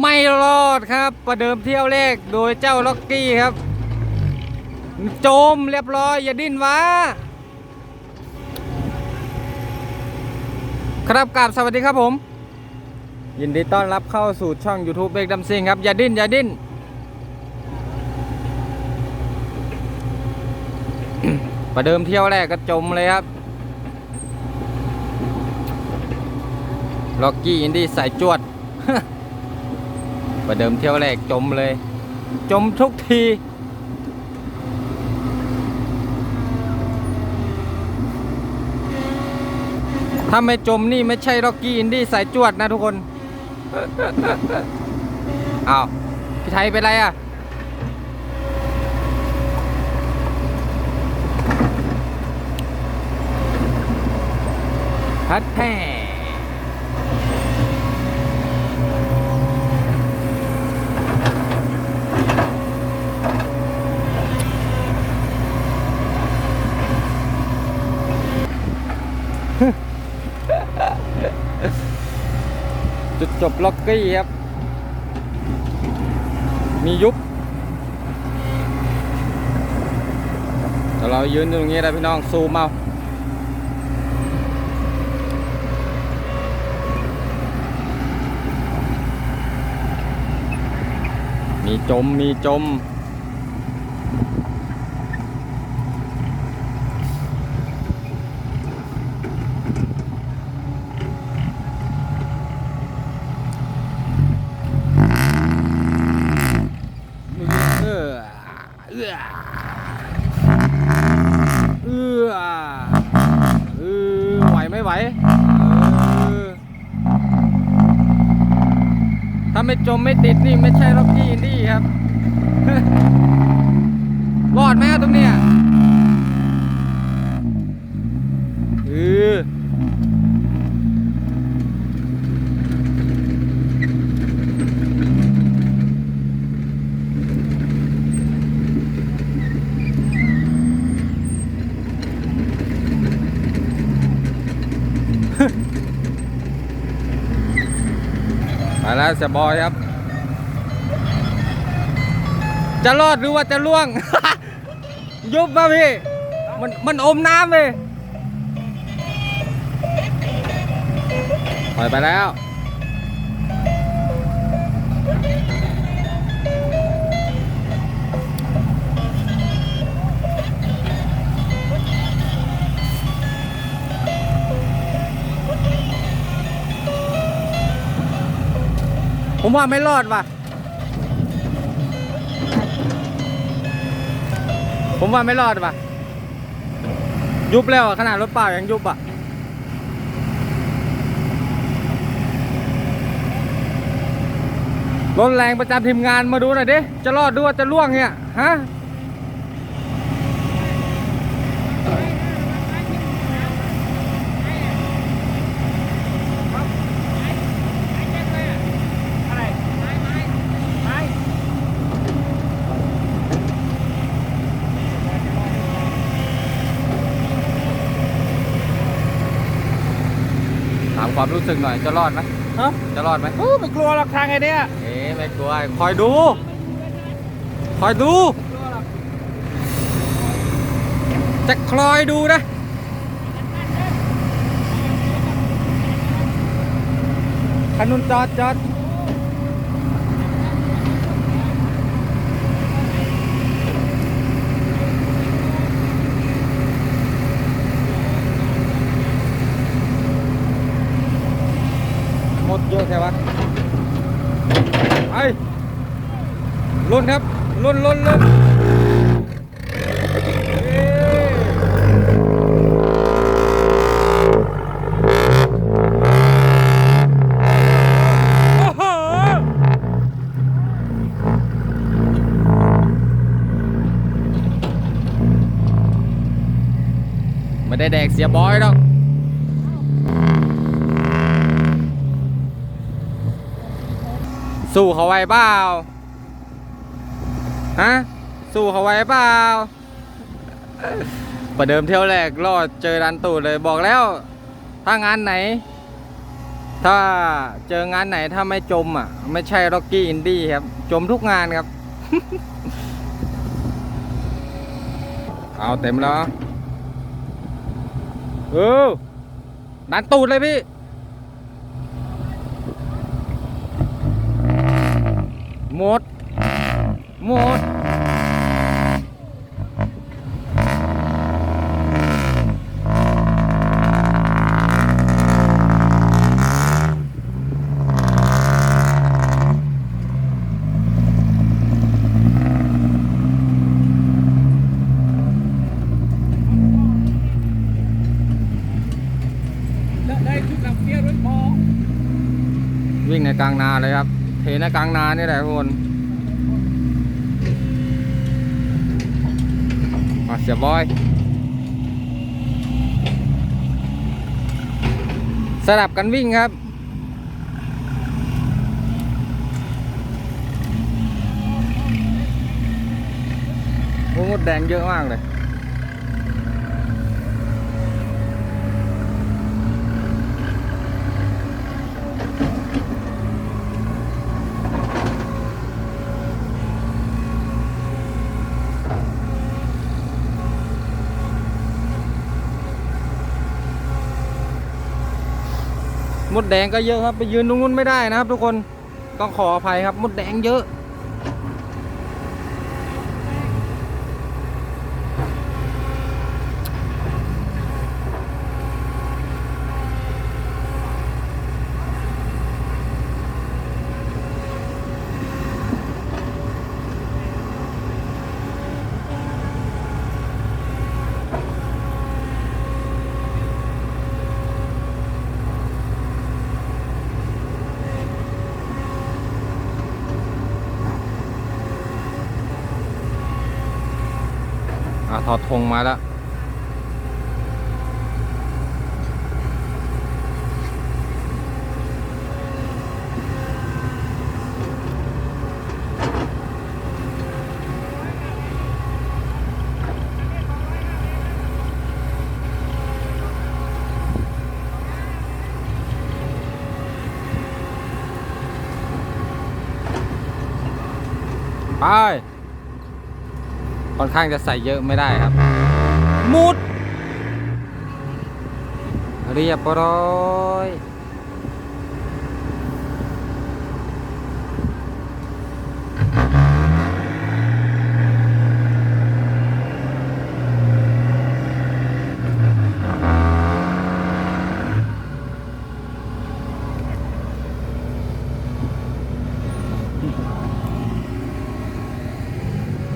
ไม่รอดครับประเดิมเที่ยวแรกโดยเจ้าล็อกกี้ครับ โจมเรียบร้อย อย่าดิ้นวะครับกราบสวัสดีครับผม ยินดีต้อนรับเข้าสู่ช่อง YouTube เบรกดัมซิงครับ อย่าดิ้น อย่าดิ้น ประเดิมเที่ยวแรกก็จมเลยครับล็อกกี้อินดี้สายจวด ประเดิมเที่ยวแรกจมเลย จมทุกทีถ้าไม่จมนี่ไม่ใช่ล็อกกี้อินดี้สายจวดนะทุกคน อ้าว พี่ไทยเป็นไรอะ ฮัดแท้ จบล็อกกี้ครับ มียุบแต่เรายืนอยู่ตรงนี้นะพี่น้องซูมเอามีจม มีจม เออเอื้อเอื้อเออไหวไม่ไหวเออถ้าไม่จมไม่ติดนี่ไม่ใช่ล็อกกี้อินดี้ครับ รอดไหมครับตรงเนี้ยเออ แล้วเสียบอยครับ จะรอดหรือว่าจะล่วง ยุบมาพี่ มันมันอมน้ำเลยปล่อยไปแล้ว ผมว่าไม่รอดว่ะ ผมว่าไม่รอดว่ะ ยุบแล้วขนาดรถเปล่ายังยุบอะรถแรงประจำทีมงานมาดูหน่อยดิ จะรอดด้วยจะล่วงเนี่ย ฮะ ความรู้สึกหน่อยจะรอดไหมฮะจะรอดไหมเออไม่กลัวหรอกทางไอ้เนี่ยเอ๊ะไม่กลัวคอยดู คอยดู จะคลอยดูนะขนุนจอดจอดหมดเยอะแค่ วะไปลุ้นครับลุ้นลุ้นลุ้นโอ้โหไม่ได้แดกเสียบอยหรอก สู้เขาไว้เปล่าฮะสู้เขาไว้เปล่าประเดิมเที่ยวแรกรอดเจอดันตูดเลยบอกแล้ว ถ้างานไหน ถ้าเจองานไหนถ้าไม่จมอะ ไม่ใช่ร็อกกี้อินดี้ครับ จมทุกงานครับ เอาเต็มแล้วเออดันตูดเลยพี่ หมด หมดได้ชุดนำเกียร์รถพอวิ่งในกลางนาเลยครับ เทในกลางนานี่แหละทุกคนมาเสียบอยสลับกันวิ่งครับโอ้มดแดงเยอะมากเลย มดแดงก็เยอะครับ ไปยืนตรงนู้นไม่ได้นะครับ ทุกคนต้องขออภัยครับมดแดงเยอะ อ่าถอดธงมาแล้วไป ค่อนข้างจะใส่เยอะไม่ได้ครับ มุด เรียบร้อย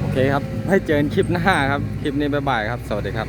โอเคครับ ให้เจอกันคลิปหน้าครับ คลิปนี้บ๊ายบายครับ สวัสดีครับ